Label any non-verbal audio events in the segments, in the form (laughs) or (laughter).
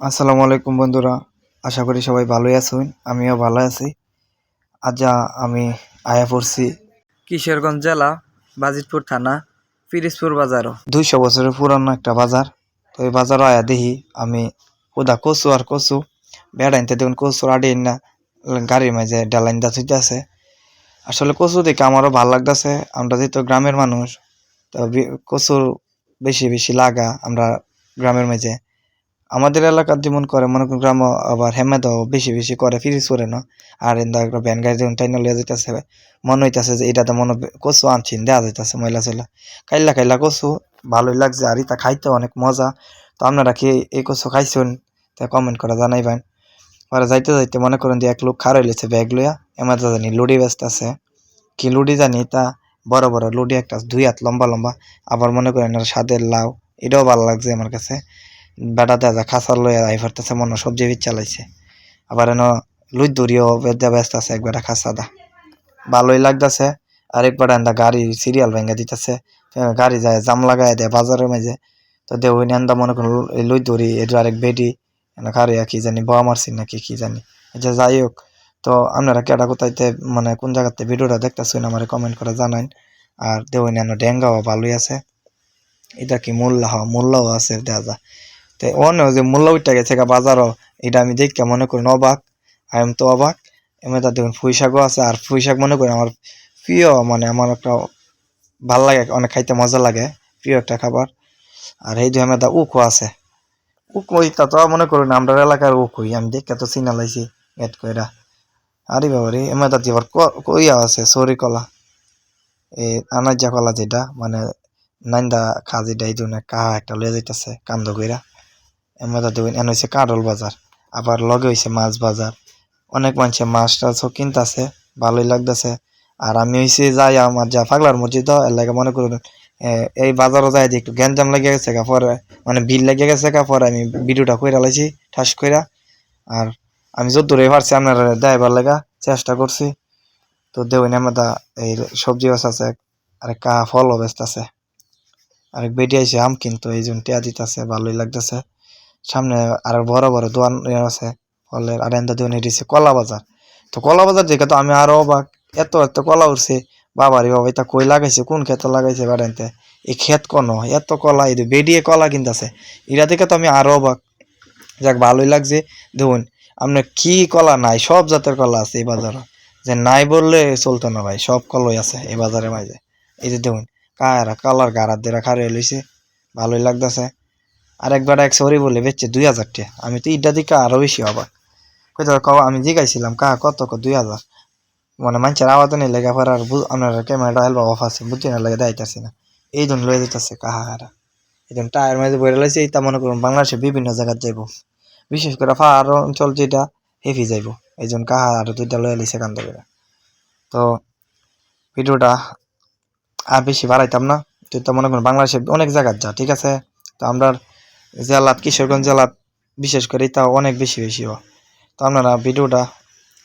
আসসালামু আলাইকুম বন্ধুরা, আশা করি সবাই ভালোই আছেন, আমিও ভালো আছি। আজ আমি আয়া পড়ছি কিশোরগঞ্জ জেলা, বাজিতপুর থানা, পিরিজপুর বাজারও। দুইশো বছরের পুরানো একটা বাজার, তো এই বাজারও আয়া দেখি, আমি কোদা কচু আর কচু বেড়াইতে দেখুন, কচু আডিয়ে না গাড়ির মাঝে ডালাইন দা আছে আসলে কচু দেখে আমারও ভালো লাগতেছে, আমরা যেহেতু গ্রামের মানুষ, তো কচুর বেশি বেশি লাগা আমরা গ্রামের মাঝে। আমাদের এলাকার যেমন করে, মনে করেন গ্রাম আবার হেমেদাও বেশি বেশি করে ফিরিস করে না। আর এন্দা একটা ভ্যান গাড়ি যখন টাইনা লিয়ে যাইতেছে, মনে হইতাছে যে এটাতে মনে হয় কচু আনছিন দেওয়া যাইতেছে ময়লা চলা খাইলা খাইলা কচু, ভালোই লাগছে আর এটা খাইতে অনেক মজা। তো আপনারা কি এই কচু খাইছেন? তা কমেন্ট করে জানাইবেন পরে যাইতে যাইতে মনে করেন যে এক লোক খার হইলেছে ব্যাগ লইয়া এমার জানি লুডি ব্যস্ত আছে। কি লুডি জানি, তা বড় বড় লুডি একটা দুই হাত লম্বা লম্বা, আবার মনে করেন আর স্বাদের লাউ, এটাও ভালো লাগছে আমার কাছে। বেটা দাদা খাসার লইয়া আই ফারতেছে, মনে সবজি বীজ চালাইছে আবার এন লুই দড়িও বেদা ব্যস্ত আছে, এক বেটা খাসা দা। ভালোই লাগতেছে, আর এক বেটা এন্দা গাড়ি সিরিয়াল ভেঙে দিতেছে গাড়ি যায়, জাম লাগাই দেয় বাজারের মাঝে। তো দেহ এন্দা মনে করুন লুই দড়ি এটা আরেক বেডি গাড়ি কি জানি বোয়া মারছি নাকি কি জানি। যে যাই হোক, তো আপনারা কেটা কোথাইতে মানে কোন জায়গাতে ভিডিওটা দেখতেছেন আমার কমেন্ট করে জানান আর দেহ এনে ডেঙ্গাও ভালোই আছে। এটা কি মোল্লা হ মোল্লাও আছে দেখা যায়। তো অন্য যে মূল্য উঠতে গেছে বাজারও, এটা আমি দেখতে মনে করি অবাক। আই এম তো অবাক। এমনি তার দেখুন পুঁই শাকও আছে, আর পুঁই শাক মনে করি আমার প্রিয় মানে আমার একটা ভালো লাগে, অনেক খাইতে মজা লাগে, প্রিয় একটা খাবার। আর এই আমার দা উকো আছে। উকো ইটা তো মনে করুন আমরা এলাকার উকোই, আমি দেখতে তো চিনা লাইছি, এড কইরা। আরে বাবা রে, এমনি তার এবার কইয়া আছে, সরি কলা। এই আনাজা কলা যেটা মানে নাইন্দা খাজিটা এই জন্য কাহা একটা লয়ে যাইতেছে, কান্দ কইরা। এমন দেখবেন, এন হয়েছে কাডল বাজার, আবার লগে হয়েছে মাছ বাজার। অনেক মানুষে মাছ টাছও কিনতেছে, ভালোই লাগতেছে। আর আমি হয়েছে যাই আমার যা পাগলার মসজিদ, এর লাগে মনে করুন এই বাজারও যাই একটু গ্যাঞ্জাম লেগে গেছে পরে মানে ভিড় লেগে গেছে পরে আমি ভিডিওটা কইরা লাইছি, ঠাস কইরা। আর আমি যত দূরে পারছি, আপনার দেখাবার লেগা চেষ্টা করছি। তো দেবেন আমার দা এই সবজি বাস আছে আর কা ফলও ব্যস্ত আছে আরেক বেডি আইছে, আম কিন্তু, এই জন্য টিয়া দিতেছে, ভালোই লাগতেছে। সামনে আর বড় বড় দোকান ইয়ে আছে, ফলের আর এন্দা দোকান এটিছে কলা বাজার। তো কলা বাজার দেখে তো আমি আরও অবাক, এত এত কলা উঠছে, বাবারে বাবা, এটা কই লাগাইছে, কোন ক্ষেত লাগাইছে বাড়াইতে এই ক্ষেত কোন? এত কলা, এই বেডিয়ে কলা কিনতেছে। এটা দেখে তো আমি আরও অবাক, যাক ভালোই লাগছে। দেখুন আপনার কি কলা নাই, সব জাতের কলা আছে এই বাজারে। যে নাই বললে চলতো না ভাই, সব কলাই আছে এই বাজারের মাঝে। এই যে দেখুন কারা কালার গাড়ার দিয়ে খারে লইছে, ভালোই লাগতেছে। আর একবার এক সরি বলে, বেচছে দুই হাজার টাকা। আমি তো ইটা দিকে আরও বেশি অবাক কোথাও কাও, আমি জিগাইছিলাম কা কত ক দুই হাজার? মানে মানুষের আওয়াজ নেই, লেগে পরে আর আপনার ক্যামেরাটা হেলবা অফ আছে, বুঝছি না, লেগে দেখাইতেছি না। এই জন্য লয়ে যেতেছে কাহা হারা এই জন্য টায়ার মাঝে বইরে লাইছে এইটা মনে করুন বাংলাদেশে বিভিন্ন জায়গায় যাইব। বিশেষ করে পাহাড় অঞ্চল যেটা, হেফি যাইব। এই জন্য কাহা আর দুইটা লয়ে লাইছে কান্দ করে। তো ভিডিওটা আর বেশি বাড়াইতাম না। তুই তো মনে করুন বাংলাদেশে অনেক জায়গায় যা, ঠিক আছে? তো আমরা জেলাত, কিশোরগঞ্জ জেলাত বিশেষ করে তা অনেক বেশি বেশি হয়। তো আপনারা ভিডিওটা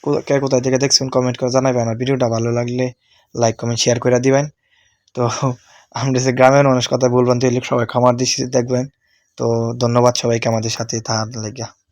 কো- কোথায় থেকে দেখছেন কমেন্ট করে জানাবেন। আর ভিডিওটা ভালো লাগলে লাইক কমেন্ট শেয়ার করে দিবেন। তো (laughs) আমরা যে গ্রামের মানুষ, কথা বলবেন তো সবাই খামার দিচ্ছি দেখবেন। তো ধন্যবাদ সবাইকে আমাদের সাথে তাহার লেগে।